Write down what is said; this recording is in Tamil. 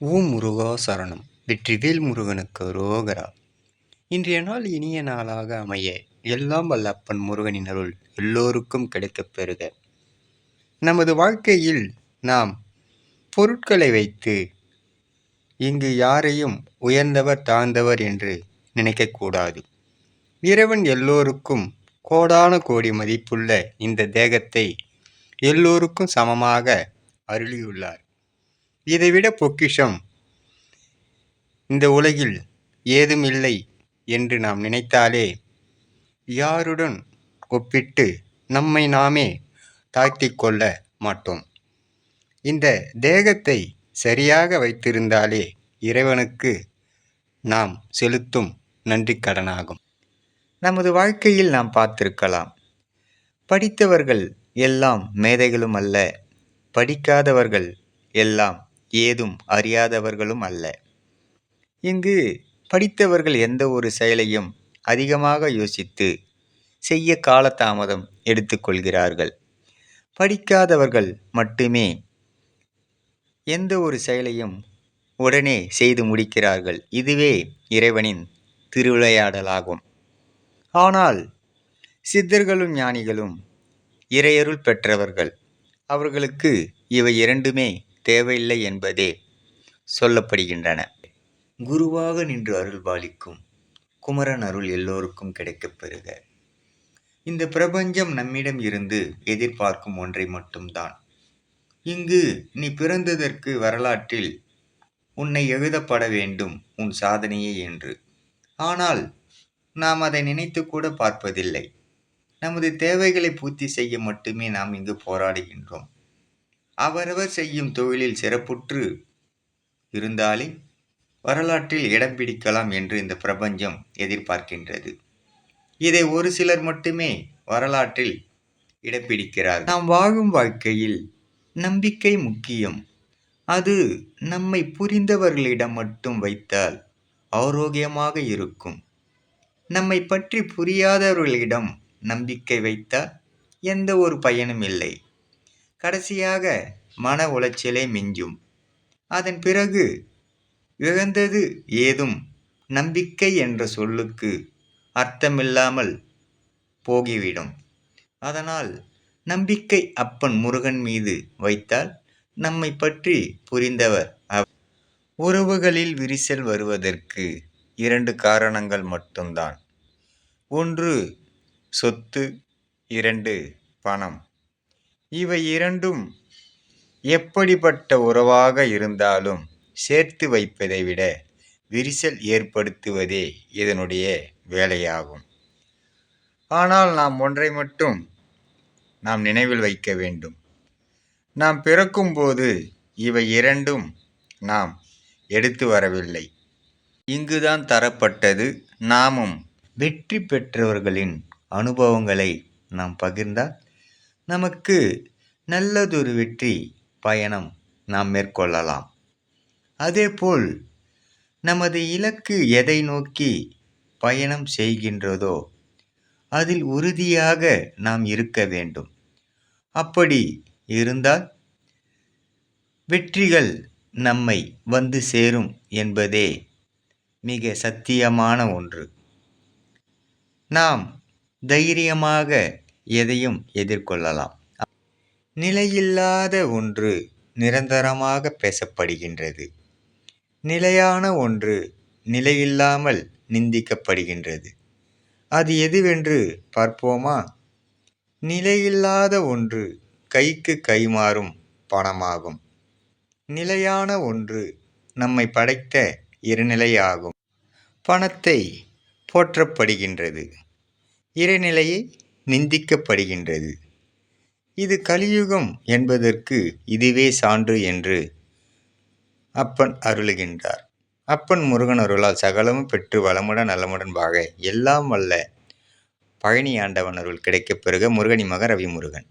ஓம் முருகா சரணம். வெற்றிவேல் முருகனுக்கு ரோகரா. இன்றைய நாள் இனிய நாளாக அமைய எல்லாம் வல்லப்பன் முருகனின் அருள் எல்லோருக்கும் கிடைக்கப் பெறுக. நமது வாழ்க்கையில் நாம் பொருட்களை வைத்து இங்கு யாரையும் உயர்ந்தவர் தாழ்ந்தவர் என்று நினைக்கக்கூடாது இறைவன் எல்லோருக்கும் கோடான கோடி மதிப்புள்ள இந்த தேகத்தை எல்லோருக்கும் சமமாக அருளியுள்ளார். இதைவிட பொக்கிஷம் இந்த உலகில் ஏதும் இல்லை என்று நாம் நினைத்தாலே யாருடன் ஒப்பிட்டு நம்மை நாமே தாழ்த்தி கொள்ள மாட்டோம். இந்த தேகத்தை சரியாக வைத்திருந்தாலே இறைவனுக்கு நாம் செலுத்தும் நன்றி கடனாகும் நமது வாழ்க்கையில் நாம் பார்த்திருக்கலாம். படித்தவர்கள் எல்லாம் மேதைகளும் அல்ல. படிக்காதவர்கள் எல்லாம் ஏதும் அறியாதவர்களும் அல்ல. இங்கு படித்தவர்கள் எந்த ஒரு செயலையும் அதிகமாக யோசித்து செய்ய காலதாமதம் எடுத்துக்கொள்கிறார்கள் படிக்காதவர்கள் மட்டுமே எந்த ஒரு செயலையும் உடனே செய்து முடிக்கிறார்கள். இதுவே இறைவனின் திருவிளையாடலாகும். ஆனால் சித்தர்களும் ஞானிகளும் இறையருள் பெற்றவர்கள். அவர்களுக்கு இவை இரண்டுமே தேவையில்லை என்பதே சொல்லப்படுகின்றன. குருவாக நின்று அருள் பாலிக்கும் குமரன் அருள் எல்லோருக்கும் கிடைக்கப் பெறுக. இந்த பிரபஞ்சம் நம்மிடம் இருந்து எதிர்பார்க்கும் ஒன்றை மட்டும்தான். இங்கு நீ பிறந்ததற்கு வரலாற்றில் உன்னை எழுதப்பட வேண்டும் உன் சாதனையே என்று. ஆனால் நாம் அதை நினைத்து கூட பார்ப்பதில்லை. நமது தேவைகளை பூர்த்தி செய்ய மட்டுமே நாம் இங்கு போராடுகின்றோம். அவரவர் செய்யும் தொழிலில் சிறப்புற்று இருந்தாலே வரலாற்றில் இடம் பிடிக்கலாம் என்று இந்த பிரபஞ்சம் எதிர்பார்க்கின்றது. இதை ஒரு சிலர் மட்டுமே வரலாற்றில் இடம் பிடிக்கிறார் நாம் வாழும் வாழ்க்கையில் நம்பிக்கை முக்கியம். அது நம்மை புரிந்தவர்களிடம் மட்டும் வைத்தால் ஆரோக்கியமாக இருக்கும். நம்மை பற்றி புரியாதவர்களிடம் நம்பிக்கை வைத்தால் எந்த ஒரு பயனும் இல்லை. கடைசியாக மன உளைச்சலே மிஞ்சும். அதன் பிறகு இழந்தது ஏதும் நம்பிக்கை என்ற சொல்லுக்கு அர்த்தமில்லாமல் போகிவிடும். அதனால் நம்பிக்கை அப்பன் முருகன் மீது வைத்தால் நம்மை பற்றி புரிந்தவர் உறவுகளில் விரிசல் வருவதற்கு இரண்டு காரணங்கள் மட்டும்தான். ஒன்று சொத்து இரண்டு பணம். இவை இரண்டும் எப்படிப்பட்ட உறவாக இருந்தாலும் சேர்த்து வைப்பதை விட விரிசல் ஏற்படுத்துவதே இதனுடைய வேலையாகும். ஆனால் நாம் ஒன்றை மட்டும் நாம் நினைவில் வைக்க வேண்டும். நாம் பிறக்கும்போது இவை இரண்டும் நாம் எடுத்து வரவில்லை. இங்குதான் தரப்பட்டது நாமும் வெற்றி பெற்றவர்களின் அனுபவங்களை நாம் பகிர்ந்தால் நமக்கு நல்லதொரு வெற்றி பயணம் நாம் மேற்கொள்ளலாம். அதேபோல் நமது இலக்கு எதை நோக்கி பயணம் செய்கின்றதோ அதில் உறுதியாக நாம் இருக்க வேண்டும். அப்படி இருந்தால் வெற்றிகள் நம்மை வந்து சேரும் என்பதே மிக சத்தியமான ஒன்று. நாம் தைரியமாக எதையும் எதிர்கொள்ளலாம். நிலையில்லாத ஒன்று நிரந்தரமாக பேசப்படுகின்றது. நிலையான ஒன்று நிலையில்லாமல் நிந்திக்கப்படுகின்றது. அது எதுவென்று பார்ப்போமா? நிலையில்லாத ஒன்று கைக்கு கைமாறும் பணமாகும். நிலையான ஒன்று நம்மை படைத்த இருநிலையாகும். பணத்தை போற்றப்படுகின்றது. இறைநிலையை நிந்திக்கப்படுகின்றது. இது கலியுகம் என்பதற்கு இதுவே சான்று என்று அப்பன் அருளுகின்றார். அப்பன் முருகன் அருளால் சகலமும் பெற்று வளமுடன் நலமுடன் வாழ எல்லாம் வல்ல பழனி ஆண்டவன் அருள் கிடைக்கப் பெறுக முருகனி மக ரவி முருகன்